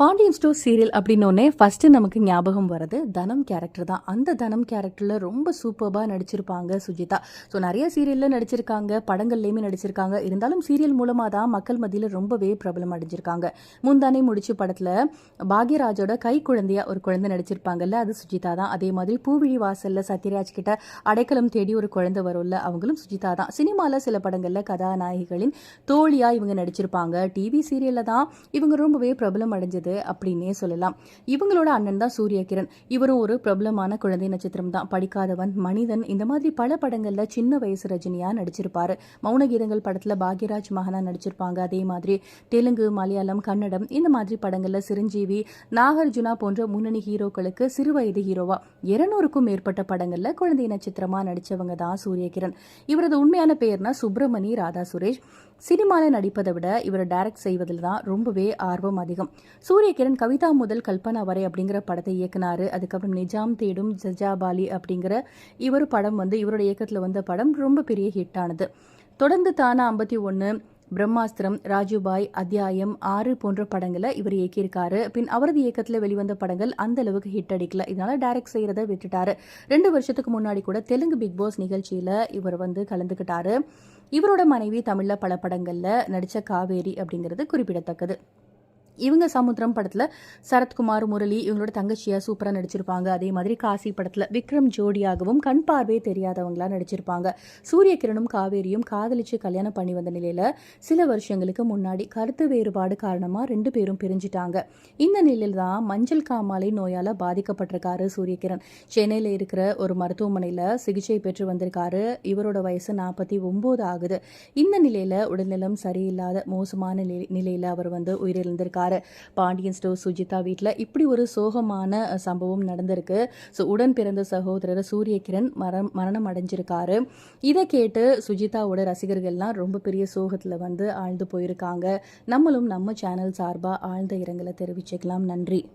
Pandian store serial அப்படின்னோடனே first நமக்கு ஞாபகம் வர்றது தனம் கேரக்டர் தான். அந்த தனம் கேரக்டரில் ரொம்ப சூப்பராக நடிச்சிருப்பாங்க சுஜிதா. ஸோ நிறைய சீரியலில் நடிச்சிருக்காங்க படங்கள்லேயுமே நடிச்சிருக்காங்க. இருந்தாலும் சீரியல் மூலமாக தான் மக்கள் மத்தியில் ரொம்பவே பிரபலம் அடைஞ்சிருக்காங்க. முந்தானே முடிச்சு படத்தில் பாக்யராஜோட கை குழந்தையா ஒரு குழந்தை நடிச்சிருப்பாங்கல்ல அது சுஜிதா தான். அதே மாதிரி பூவிழி வாசலில் சத்யராஜ் கிட்ட அடைக்கலம் தேடி ஒரு குழந்தை வரும்ல அவங்களும் சுஜிதா தான். சினிமாவில் சில படங்களில் கதாநாயகிகளின் தோழியாக இவங்க நடிச்சிருப்பாங்க. டிவி சீரியலில் தான் இவங்க ரொம்பவே பிரபலம் அடைஞ்சது. அப்படின்னே சொல்லலாம். இவங்களோட அண்ணன் தான் சூரிய கிரண் இவரும் ஒரு பிரபலமான குழந்தை நட்சத்திரம் தான். படிக்காதவன் மனிதன் இந்த மாதிரி பல படங்கள்ல சின்ன வயசு ரஜினியா நடிச்சிருப்பாரு. மௌன கீதங்கள் படத்துல பாக்யராஜ் மகனா நடிச்சிருப்பாங்க. அதே மாதிரி தெலுங்கு மலையாளம் கன்னடம் இந்த மாதிரி படங்கள்ல சிரஞ்சீவி நாகார்ஜுனா போன்ற முன்னணி ஹீரோக்களுக்கு சிறுவயது ஹீரோவா. இருநூறுக்கும் மேற்பட்ட படங்கள்ல குழந்தை நட்சத்திரமா நடிச்சவங்க தான் சூரியகிரண். இவரது உண்மையான பெயர்னா சுப்பிரமணி ராதா சுரேஷ் சினிமாவில் நடிப்பதை விட இவர் டைரக்ட் செய்வதில் தான் ரொம்பவே ஆர்வம் அதிகம். சூரிய சூரியகிரண் கவிதா முதல் கல்பனா வரை அப்படிங்கிற படத்தை இயக்குனாரு. அதுக்கப்புறம் நிஜாம் தேடும் ஜஜாபாலி அப்படிங்கிற இவர் படம் வந்து இவரோட இயக்கத்தில் வந்த படம் ரொம்ப பெரிய ஹிட் ஆனது. தொடர்ந்து தானா ஐம்பத்தி ஒன்று பிரம்மாஸ்திரம் ராஜுபாய் அத்தியாயம் ஆறு போன்ற படங்களை இவர் இயக்கியிருக்காரு. பின் அவரது இயக்கத்தில் வெளிவந்த படங்கள் அந்த அளவுக்கு ஹிட் அடிக்கல. இதனால டைரக்ட் செய்யறதை விட்டுட்டாரு. ரெண்டு வருஷத்துக்கு முன்னாடி கூட தெலுங்கு பிக் பாஸ் நிகழ்ச்சியில் இவர் வந்து கலந்துக்கிட்டாரு. இவரோட மனைவி தமிழில் பல படங்களில் நடித்த காவேரி அப்படிங்கிறது குறிப்பிடத்தக்கது. இவங்க சமுத்திரம் படத்தில் சரத்குமார் முரளி இவங்களோட தங்கச்சியாக சூப்பராக நடிச்சிருப்பாங்க. அதே மாதிரி காசி படத்தில் விக்ரம் ஜோடியாகவும் கண் பார்வை தெரியாதவங்களாக நடிச்சிருப்பாங்க. சூரிய கிரணும் காவேரியும் காதலிச்சு கல்யாணம் பண்ணி வந்த நிலையில் சில வருஷங்களுக்கு முன்னாடி கருத்து வேறுபாடு காரணமாக ரெண்டு பேரும் பிரிஞ்சிட்டாங்க. இந்த நிலையில் தான் மஞ்சள் காமாலை நோயால் பாதிக்கப்பட்டிருக்காரு சூரியகிரண். சென்னையில் இருக்கிற ஒரு மருத்துவமனையில் சிகிச்சை பெற்று வந்திருக்காரு. இவரோட வயசு நாற்பத்தி ஒம்பது ஆகுது. இந்த நிலையில் உடல்நலம் சரியில்லாத மோசமான நிலை நிலையில் அவர் வந்து உயிரிழந்திருக்காரு. பாண்டியன் ஸ்டோர் சுஜிதா வீட்டில் இப்படி ஒரு சோகமான சம்பவம் நடந்திருக்கு. ஸோ உடன் பிறந்த சகோதரர் சூரியகிரண் மரம் மரணம் அடைஞ்சிருக்காரு. இதை கேட்டு சுஜிதாவோட ரசிகர்கள்லாம் ரொம்ப பெரிய சோகத்தில் வந்து ஆழ்ந்து போயிருக்காங்க. நம்மளும் நம்ம சேனல் சார்பாக ஆழ்ந்த இரங்கலை தெரிவிச்சுக்கலாம். நன்றி.